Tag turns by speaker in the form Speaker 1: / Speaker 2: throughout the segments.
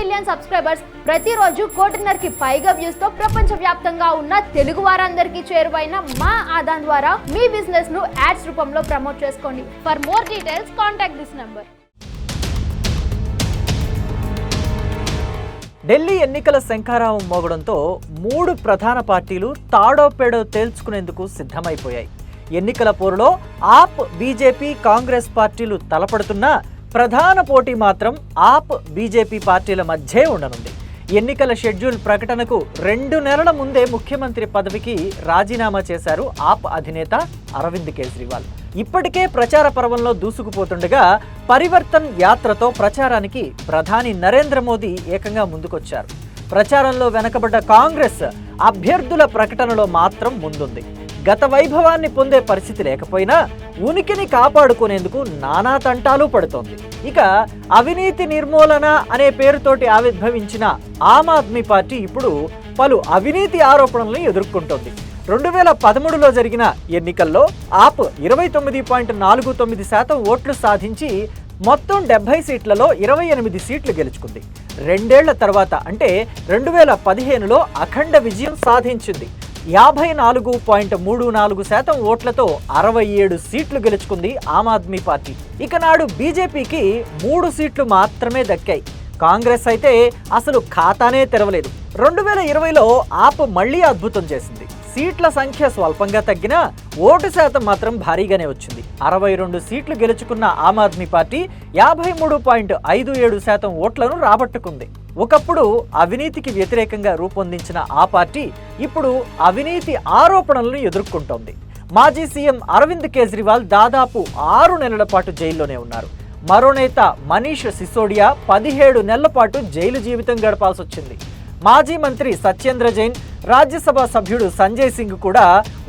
Speaker 1: Million subscribers ప్రతిరోజు కోటిన్నరకి పైగా వ్యూస్తో ప్రపంచ వ్యాప్తంగా ఉన్న తెలుగు వారందరికీ చేరువైన మా ఆదాన్ ద్వారా మీ బిజినెస్ను యాడ్స్ రూపంలో ప్రమోట్ చేసుకోండి. For more details contact this number
Speaker 2: Delhi ఎన్నికల శంఖారావం మోగడంతో మూడు ప్రధాన పార్టీలు తాడోపేడో తేల్చుకునేందుకు సిద్ధమైపోయాయి. ఎన్నికల పోరులో ఆప్ బీజేపీ కాంగ్రెస్ పార్టీలు తలపడుతున్నా ప్రధాన పోటీ మాత్రం ఆప్ బీజేపీ పార్టీల మధ్యే ఉండనుంది. ఎన్నికల షెడ్యూల్ ప్రకటనకు రెండు నెలల ముందే ముఖ్యమంత్రి పదవికి రాజీనామా చేశారు ఆప్ అధినేత అరవింద్ కేజ్రీవాల్. ఇప్పటికే ప్రచార పర్వంలో దూసుకుపోతుండగా పరివర్తన్ యాత్రతో ప్రచారానికి ప్రధాని నరేంద్ర మోదీ ఏకంగా ముందుకొచ్చారు. ప్రచారంలో వెనకబడ్డ కాంగ్రెస్ అభ్యర్థుల ప్రకటనలో మాత్రం ముందుంది. గత వైభవాన్ని పొందే పరిస్థితి లేకపోయినా ఉనికిని కాపాడుకునేందుకు నానా తంటాలు పడుతోంది. ఇక అవినీతి నిర్మూలన అనే పేరుతోటి ఆవిర్భవించిన ఆమ్ ఆద్మీ పార్టీ ఇప్పుడు పలు అవినీతి ఆరోపణలను ఎదుర్కొంటోంది. రెండు వేల పదమూడులో జరిగిన ఎన్నికల్లో ఆప్ ఇరవై తొమ్మిది పాయింట్ నాలుగు తొమ్మిది శాతం ఓట్లు సాధించి మొత్తం డెబ్బై సీట్లలో ఇరవై ఎనిమిది సీట్లు గెలుచుకుంది. రెండేళ్ళ తర్వాత అంటే రెండు వేల పదిహేనులో అఖండ విజయం సాధించింది. యాభై నాలుగు పాయింట్ మూడు నాలుగు శాతం ఓట్లతో అరవై ఏడు సీట్లు గెలుచుకుంది ఆమ్ ఆద్మీ పార్టీ. ఇక నాడు బీజేపీకి మూడు సీట్లు మాత్రమే దక్కాయి. కాంగ్రెస్ అయితే అసలు ఖాతానే తెరవలేదు. రెండు వేల ఇరవైలో ఆప్ మళ్ళీ అద్భుతం చేసింది. సీట్ల సంఖ్య స్వల్పంగా తగ్గినా ఓటు శాతం మాత్రం భారీగానే వచ్చింది. అరవై రెండు సీట్లు గెలుచుకున్న ఆమ్ ఆద్మీ పార్టీ యాభై మూడు పాయింట్ ఐదు ఏడు శాతం ఓట్లను రాబట్టుకుంది. ఒకప్పుడు అవినీతికి వ్యతిరేకంగా రూపొందించిన ఆ పార్టీ ఇప్పుడు అవినీతి ఆరోపణలను ఎదుర్కొంటోంది. మాజీ సీఎం అరవింద్ కేజ్రీవాల్ దాదాపు ఆరు నెలల పాటు జైల్లోనే ఉన్నారు. మరో నేత మనీష్ సిసోడియా పదిహేడు నెలల పాటు జైలు జీవితం గడపాల్సి వచ్చింది మాజీ మంత్రి సత్యేంద్ర జైన్ రాజ్యసభ సభ్యుడు సంజయ్ సింగ్ కూడా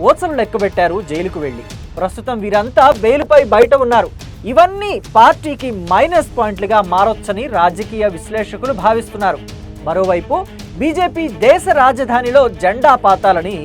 Speaker 2: ఓచలు లెక్కబెట్టారు జైలుకు వెళ్ళి ప్రస్తుతం వీరంతా బెయిల్పై బయట ఉన్నారు. ఇవన్నీ పార్టీకి మైనస్ పాయింట్లుగా మారొచ్చని రాజకీయ విశ్లేషకులు భావిస్తున్నారు. మరోవైపు బీజేపీ దేశ రాజధానిలో జెండా పాతాలని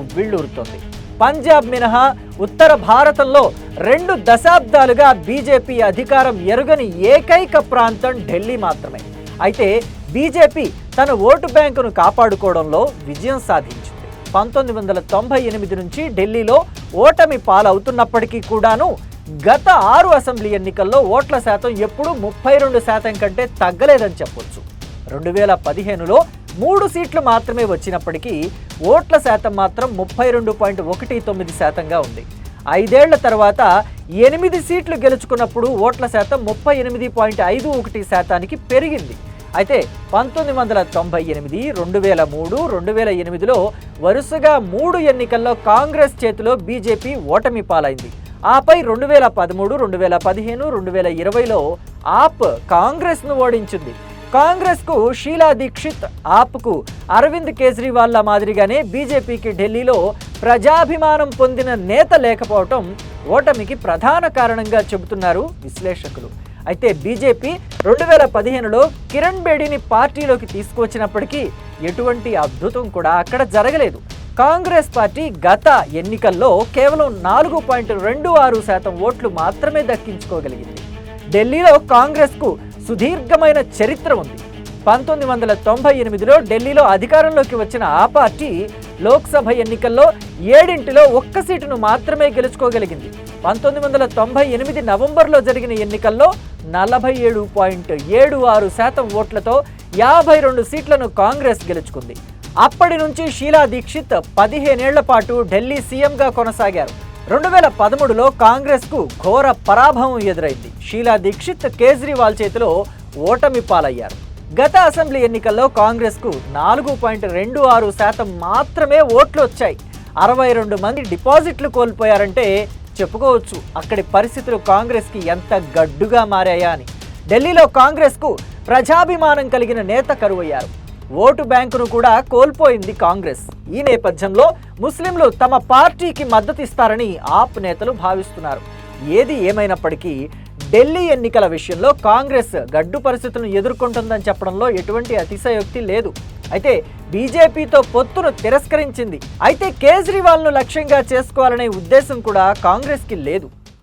Speaker 2: ఉవ్విళ్ళూరుతోంది. పంజాబ్ మినహా ఉత్తర భారతంలో రెండు దశాబ్దాలుగా బీజేపీ అధికారం ఎరుగని ఏకైక ప్రాంతం ఢిల్లీ మాత్రమే. అయితే బీజేపీ తన ఓటు బ్యాంకును కాపాడుకోవడంలో విజయం సాధించింది. పంతొమ్మిది వందల తొంభై ఎనిమిది నుంచి ఢిల్లీలో ఓటమి పాలవుతున్నప్పటికీ కూడాను గత ఆరు అసెంబ్లీ ఎన్నికల్లో ఓట్ల శాతం ఎప్పుడూ ముప్పై రెండు శాతం కంటే తగ్గలేదని చెప్పొచ్చు. రెండు వేల పదిహేనులో మూడు సీట్లు మాత్రమే వచ్చినప్పటికీ ఓట్ల శాతం మాత్రం ముప్పై రెండు పాయింట్ ఒకటి తొమ్మిది శాతంగా ఉంది. ఐదేళ్ళ తర్వాత ఎనిమిది సీట్లు గెలుచుకున్నప్పుడు ఓట్ల శాతం ముప్పై ఎనిమిది పాయింట్ ఐదు ఒకటి శాతానికి పెరిగింది. అయితే పంతొమ్మిది వందల తొంభై ఎనిమిది రెండు వేల మూడు రెండు వేల ఎనిమిదిలో వరుసగా మూడు ఎన్నికల్లో కాంగ్రెస్ చేతిలో బీజేపీ ఓటమి పాలైంది. ఆపై రెండు వేల పదమూడు రెండు వేల పదిహేను రెండు వేల ఇరవైలో ఆప్ కాంగ్రెస్ను ఓడించింది. కాంగ్రెస్కు షీలా దీక్షిత్ ఆప్కు అరవింద్ కేజ్రీవాల్ల మాదిరిగానే బీజేపీకి ఢిల్లీలో ప్రజాభిమానం పొందిన నేత లేకపోవటం ఓటమికి ప్రధాన కారణంగా చెబుతున్నారు విశ్లేషకులు. అయితే బీజేపీ రెండు వేల పదిహేనులో కిరణ్ బేడీని పార్టీలోకి తీసుకువచ్చినప్పటికీ ఎటువంటి అద్భుతం కూడా అక్కడ జరగలేదు. కాంగ్రెస్ పార్టీ గత ఎన్నికల్లో కేవలం నాలుగు పాయింట్ రెండు ఆరు శాతం ఓట్లు మాత్రమే దక్కించుకోగలిగింది. ఢిల్లీలో కాంగ్రెస్కు సుదీర్ఘమైన చరిత్ర ఉంది. పంతొమ్మిది వందల తొంభై ఎనిమిదిలో ఢిల్లీలో అధికారంలోకి వచ్చిన ఆ పార్టీ లోక్సభ ఎన్నికల్లో ఏడింటిలో ఒక్క సీటును మాత్రమే గెలుచుకోగలిగింది. పంతొమ్మిది వందల తొంభై ఎనిమిది నవంబర్లో జరిగిన ఎన్నికల్లో నలభై ఏడు పాయింట్ ఏడు ఆరు శాతం ఓట్లతో యాభై రెండు సీట్లను కాంగ్రెస్ గెలుచుకుంది. అప్పటి నుంచి షీలా దీక్షిత్ పదిహేనేళ్ళ పాటు ఢిల్లీ సీఎంగా కొనసాగారు. రెండు వేల పదమూడులో కాంగ్రెస్కు ఘోర పరాభవం ఎదురైంది. షీలా దీక్షిత్ కేజ్రీవాల్ చేతిలో ఓటమి పాలయ్యారు. గత అసెంబ్లీ ఎన్నికల్లో కాంగ్రెస్కు నాలుగు పాయింట్ రెండు ఆరు శాతం మాత్రమే ఓట్లు వచ్చాయి అరవై రెండు మంది డిపాజిట్లు కోల్పోయారంటే చెప్పుకోవచ్చు. అక్కడి పరిస్థితులు కాంగ్రెస్కి ఎంత గడ్డుగా మారాయా అని. ఢిల్లీలో కాంగ్రెస్కు ప్రజాభిమానం కలిగిన నేత కరువయ్యారు. ఓటు బ్యాంకును కూడా కోల్పోయింది కాంగ్రెస్. ఈ నేపథ్యంలో ముస్లింలు తమ పార్టీకి మద్దతిస్తారని ఆప్ నేతలు భావిస్తున్నారు. ఏది ఏమైనప్పటికీ ఢిల్లీ ఎన్నికల విషయంలో కాంగ్రెస్ గడ్డు పరిస్థితులను ఎదుర్కొంటుందని చెప్పడంలో ఎటువంటి అతిశయోక్తి లేదు. అయితే బీజేపీతో పొత్తును తిరస్కరించింది. అయితే కేజ్రీవాల్ను లక్ష్యంగా చేసుకోవాలనే ఉద్దేశం కూడా కాంగ్రెస్కి లేదు.